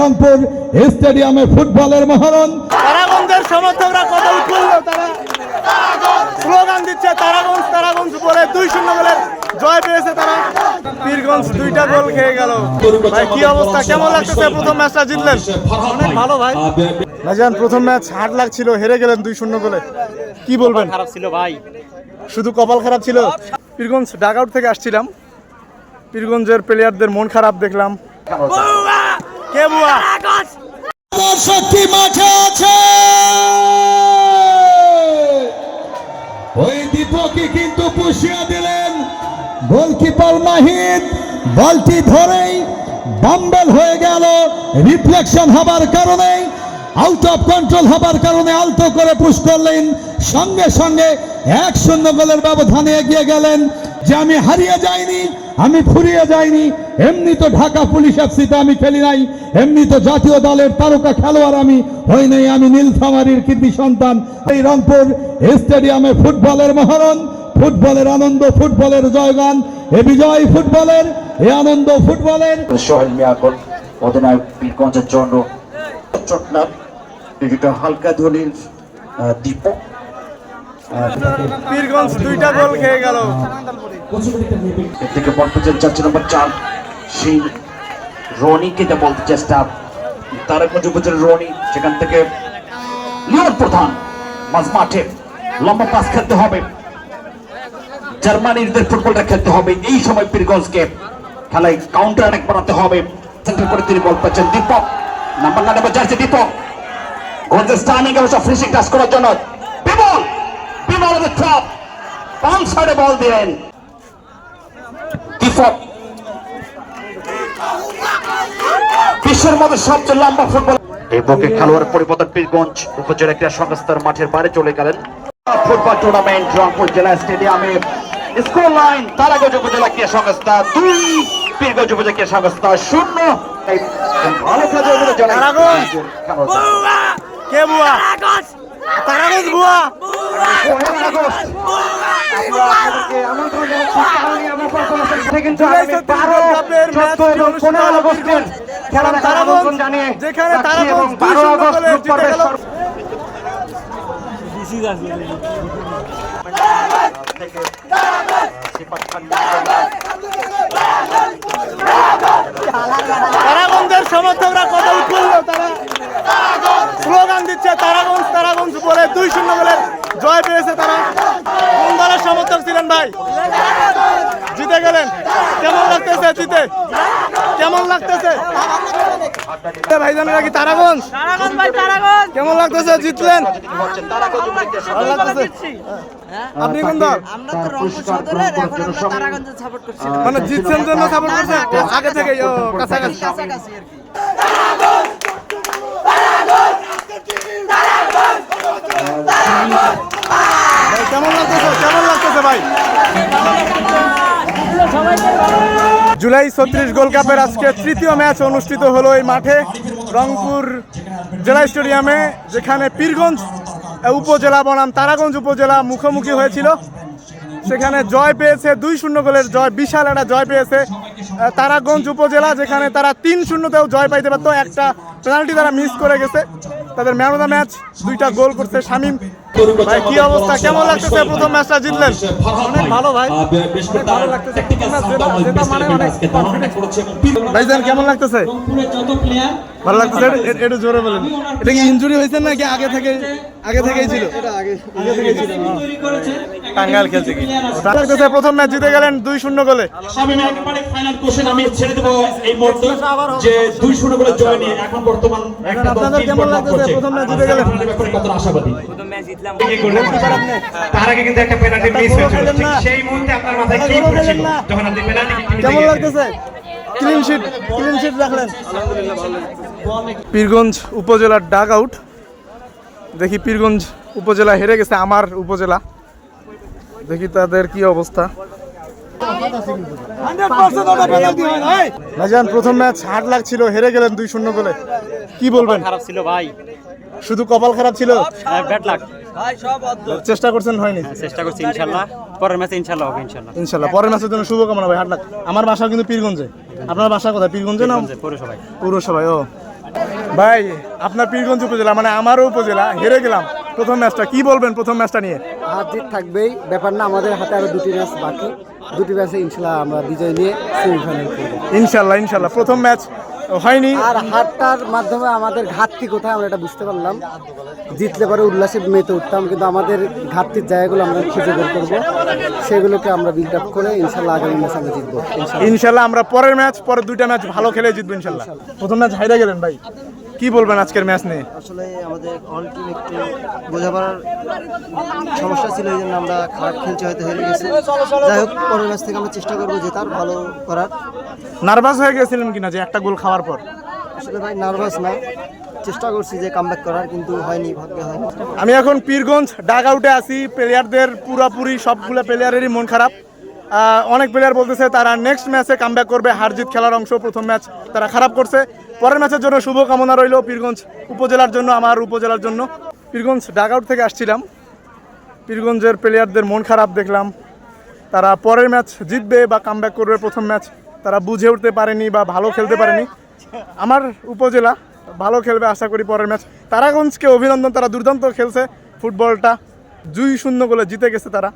রংপুর স্টেডিয়ামে ফুটবলের মহরণ। তারাগঞ্জের সমর্থকরা কত উৎফুল্ল তারা স্লোগান দিচ্ছে তারাগঞ্জ তারাগঞ্জ বলে দুই শূন্য বলে জয় পেয়েছে তারা। পীরগঞ্জ দুইটা গোল খেয়ে গেল। ভাই কি অবস্থা? কেমন লাগতেছে প্রথম ম্যাচটা জিতলেন? অনেক ভালো ভাই। ভাইজান প্রথম ম্যাচ হাট লাগছিল হেরে গেলেন দুই শূন্য গোলে। কি বলবেন? খারাপ ছিল ভাই। শুধু কপাল খারাপ ছিল? পীরগঞ্জ ডাক আউট থেকে আসছিলাম। পীরগঞ্জের প্লেয়ারদের মন খারাপ দেখলাম। কে বুয়া? শক্তি মাঠে আছে। ওই দীপকে কিন্তু পুষিয়ে দিলেন। গোলকিপার নাহিদ বলটি ধরেই বাম্বেল হয়ে গেল। রিফ্লেকশন হবার কারণে আউট অফ কন্ট্রোল হবার কারণে আলতো করে পুশ করলেন। সঙ্গে সঙ্গে এক শূন্য গোলের ব্যবধানে এগিয়ে গেলেন যে আমি হারিয়ে যাইনি, আমি ফুরিয়ে যাইনি। এমনি তো ঢাকা পুলিশ এফসিতে আমি খেলি নাই, এমনি তো জাতীয় দলের তারকা খেলোয়াড় আমি হই নাই, আমি নীলফামারীর কৃতি সন্তান। এই রংপুর স্টেডিয়ামে ফুটবলের মহরণ, ফুটবলের আনন্দ, ফুটবলের জয়গান, এ বিজয় ফুটবলের, এ আনন্দ ফুটবলের। সোহেল মিয়াকল, অধিনায়ক পীরগঞ্জের জন্য চটনার হালকা ধনির দীপক। পীরগঞ্জ দুইটা গোল খেয়ে গেল। এর থেকে বল পেয়েছেন চারটি নম্বর চার, সেই রনিকে যা বলতে চেষ্টা। তারকগঞ্জ উপজেলার রনি, সেখান থেকে লিওন প্রধান, মাঝ লম্বা পাস খেলতে হবে। জার্মানিদের ফুটবলটা খেলতে হবে। এই সময় পীরগঞ্জকে খেলায় কাউন্টার অনেক বানাতে হবে। সেন্টার করে তিনি বল পাচ্ছেন Deepak. Number number jersey Deepak. গঞ্জের stunning অবশ্য ফিনিশিং টাচ করার জন্য। অফ টপ বাম সাইডে বল দিলেন দীপক বিশ্বের মধ্যে সবচেয়ে লম্বা ফুটবল এই বকে খেলোয়াড় পরিবর্তন পীরগঞ্জ উপজেলা ক্রীড়া সংস্থার মাঠের বাইরে চলে গেলেন। ফুটবল টুর্নামেন্ট রংপুর জেলা স্টেডিয়ামে স্কোর লাইন তারাগঞ্জ উপজেলা ক্রীড়া সংস্থা দুই পীরগঞ্জ উপজেলা ক্রীড়া সংস্থা শূন্য। ভালো খেলা কে বুয়া। যেখানে তারাগঞ্জের সমর্থকরা কত উৎফুল্ল তারা স্লোগান দিচ্ছে তারাগঞ্জ তারাগঞ্জ বলে দুই শূন্য গোলের জয় পেয়েছে তারা। কোন দলের সমর্থক ছিলেন ভাই? জিতে গেলেন। কেমন লাগতেছে জিতে? কেমন লাগতেছে? ভাইজানেরা কি তারাগঞ্জ? তারাগঞ্জ ভাই তারাগঞ্জ। কেমন লাগতেছে? জিতলেন? আপনি কোন দল? করছি। মানে জিতছেন জন্য সাপোর্ট করছে আগে থেকে ও কাছাকাছি কাছাকাছি আর কি জুলাই ছত্রিশ গোল্ড কাপের আজকে তৃতীয় ম্যাচ অনুষ্ঠিত হলো এই মাঠে রংপুর জেলা স্টেডিয়ামে, যেখানে পীরগঞ্জ উপজেলা বনাম তারাগঞ্জ উপজেলা মুখোমুখি হয়েছিল। সেখানে জয় পেয়েছে দুই শূন্য গোলের জয়, বিশাল একটা জয় পেয়েছে তারাগঞ্জ উপজেলা, যেখানে তারা তিন শূন্যতেও জয় পাইতে পারতো, একটা পেনাল্টি তারা মিস করে গেছে। তাদের ম্যান অফ দ্য ম্যাচ দুইটা গোল করছে শামিম। কি অবস্থা? কেমন লাগতেছে প্রথম ম্যাচটা জিতলেন? অনেক ভালো ভাই। অনেক ভালো লাগতেছে। ম্যাচ জেতা- জেতা মানে অনেক ভাইজান কেমন লাগতেছে? ভালো লাগতেছে? একটু জোরে বলেন। এটা কি ইনজুরি হয়েছে নাকি আগে থেকে আগে থেকেই ছিল? আগে থেকেই ছিল। টাঙ্গাইল খেলছে কি? ভালো লাগতেছে প্রথম ম্যাচ জিতে গেলেন দুই শূন্য গোলে। আমি ফাইনাল কোশ্চেন আমি ছেড়ে দেবো এই মুহূর্তে যে দুই শূন্য করে জয় নিয়ে এখন বর্তমান আপনাদের কেমন গোল লাগতেছে? প্রথম ম্যাচ জিতে গেলেন? আশাবাদী। জিতলাম। তার আগে কিন্তু একটা পেনাল্টি মিস হয়েছিল। খেলেন ঠিক না। সেই মুহূর্তে আপনার মাথায় কি ঘুরছিল যখন আপনি পেনাল্টি কেমন লাগতেছে? ক্লিন শিট ক্লিন শিট রাখলেন। পীরগঞ্জ উপজেলার ডাগ আউট দেখি পীরগঞ্জ উপজেলা হেরে গেছে আমার উপজেলা। দেখি তাদের কি অবস্থা। ভাইজান প্রথম ম্যাচ হার্ড লাগছিল হেরে গেলেন দুই শূন্য গোলে। কি বলবেন? খারাপ ছিল ভাই। শুধু কপাল খারাপ ছিল? ব্যাট লাগ চেষ্টা করছেন হয়নি? চেষ্টা করছি ইনশাল্লাহ। পরের ম্যাচে ইনশাল্লাহ হবে ইনশাল্লাহ। ইনশাল্লাহ। পরের ম্যাচের জন্য শুভকামনা ভাই হার্ড লাগ আমার বাসা কিন্তু পীরগঞ্জে। আপনার বাসা কোথায়? পীরগঞ্জে না? পরে সবাই পৌরসভায় ও। ভাই আপনার পীরগঞ্জ উপজেলা মানে আমারও উপজেলা হেরে গেলাম। প্রথম ম্যাচটা কি বলবেন প্রথম ম্যাচটা নিয়ে? হার জিত থাকবেই। ব্যাপার না আমাদের হাতে আরও দুটি ম্যাচ বাকি। দুটি ম্যাচে ইনশাল্লাহ আমরা বিজয় নিয়ে সেমিফাইনাল করব। ইনশাল্লাহ ইনশাল্লাহ। প্রথম ম্যাচ হয়নি। আর হারটার মাধ্যমে আমাদের ঘাটতি কোথায় আমরা এটা বুঝতে পারলাম। জিতলে পরে উল্লাসে মেতে উঠতাম কিন্তু আমাদের ঘাটতির জায়গাগুলো আমরা খুঁজে বের করব। সেগুলোকে আমরা বিল্ড আপ করে ইনশাল্লাহ আগামী ম্যাচ আমরা জিতবো। ইনশাল্লাহ আমরা পরের ম্যাচ পরের দুইটা ম্যাচ ভালো খেলে জিতবো ইনশাল্লাহ। প্রথম ম্যাচ হাইরা গেলেন ভাই। কি বলবেন আজকের ম্যাচ নিয়ে? আসলে আমাদের অল টিম একটু বোঝাপড়ার সমস্যা ছিল এই জন্য আমরা খারাপ খেলছি হয়তো হেরে গেছি। যাই হোক পরের ম্যাচ থেকে আমরা চেষ্টা করব জেতার ভালো করার। নার্ভাস হয়ে গেছিলেন কিনা যে একটা গোল খাওয়ার পর? আসলে ভাই নার্ভাস না। চেষ্টা করছি যে কামব্যাক করার কিন্তু হয়নি ভাগ্যে হয়নি। আমি এখন পীরগঞ্জ ডাগ আউটে আছি প্লেয়ারদের পুরাপুরি সবগুলো প্লেয়ারেরই মন খারাপ। অনেক প্লেয়ার বলতেছে তারা নেক্সট ম্যাচে কামব্যাক করবে হার জিত খেলার অংশ প্রথম ম্যাচ তারা খারাপ করছে। পরের ম্যাচের জন্য শুভকামনা রইল পীরগঞ্জ উপজেলার জন্য, আমার উপজেলার জন্য। পীরগঞ্জ ডাগ আউট থেকে আসছিলাম। পীরগঞ্জের প্লেয়ারদের মন খারাপ দেখলাম। তারা পরের ম্যাচ জিতবে বা কামব্যাক করবে প্রথম ম্যাচ, তারা বুঝে উঠতে পারেনি বা ভালো খেলতে পারেনি। আমার উপজেলা ভালো খেলবে আশা করি পরের ম্যাচ। তারাগঞ্জকে অভিনন্দন, তারা দুর্দান্ত খেলছে। ফুটবলটা দুই শূন্য গোলে জিতে গেছে তারা।